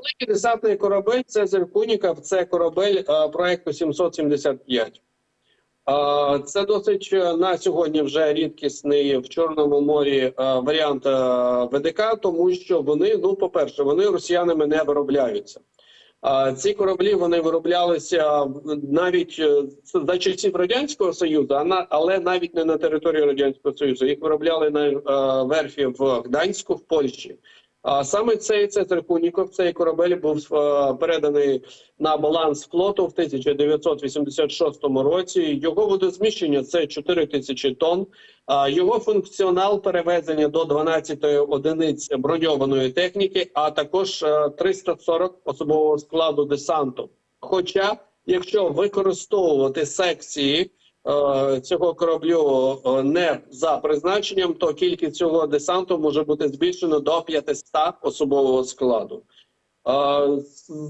Великий десантний корабель це Зеркуніков, це корабель е, проекту 775. Е, Це досить е, на сьогодні вже рідкісний в Чорному морі е, варіант е, ВДК, тому що вони, ну, по-перше, вони росіянами не виробляються. А Ці кораблі вони вироблялися навіть за часів радянського союзу, а але навіть не на території радянського союзу. Їх виробляли на е, верфі в Гданську в Польщі. А саме цей Цезар Куніков, цей корабель був е, переданий на баланс флоту в 1986 році. Його водозміщення це 4 тисячі тонн. Його функціонал перевезення до 12 одиниць броньованої техніки, а також е, 340 особового складу десанту. Хоча, якщо використовувати секції е, цього кораблю е, не за призначенням, то кількість цього десанту може бути збільшено до 500 особового складу. Е,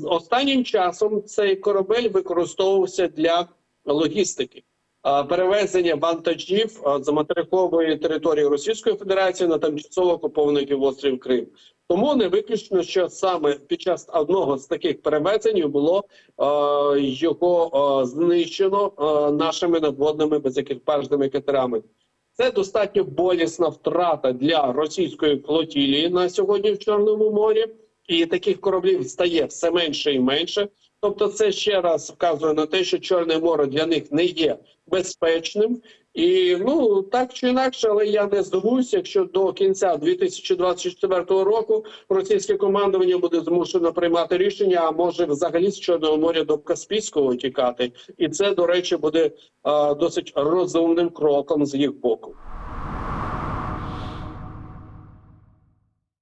Останнім часом цей корабель використовувався для логістики. Е, Перевезення вантажів е, з материкової території Російської Федерації на тимчасово окупований півострів Крим. Тому не виключно, що саме під час одного з таких перевезень було е, його е, знищено е, нашими надводними безекіпажними катерами. Це достатньо болісна втрата для російської флотілії на сьогодні в Чорному морі, і таких кораблів стає все менше і менше. Тобто, це ще раз вказує на те, що Чорне море для них не є безпечним. І ну так чи інакше, але я не здивуюся, якщо до кінця 2024 року російське командування буде змушено приймати рішення, а може взагалі з Чорного моря до Каспійського тікати, і це до речі буде а, досить розумним кроком з їх боку.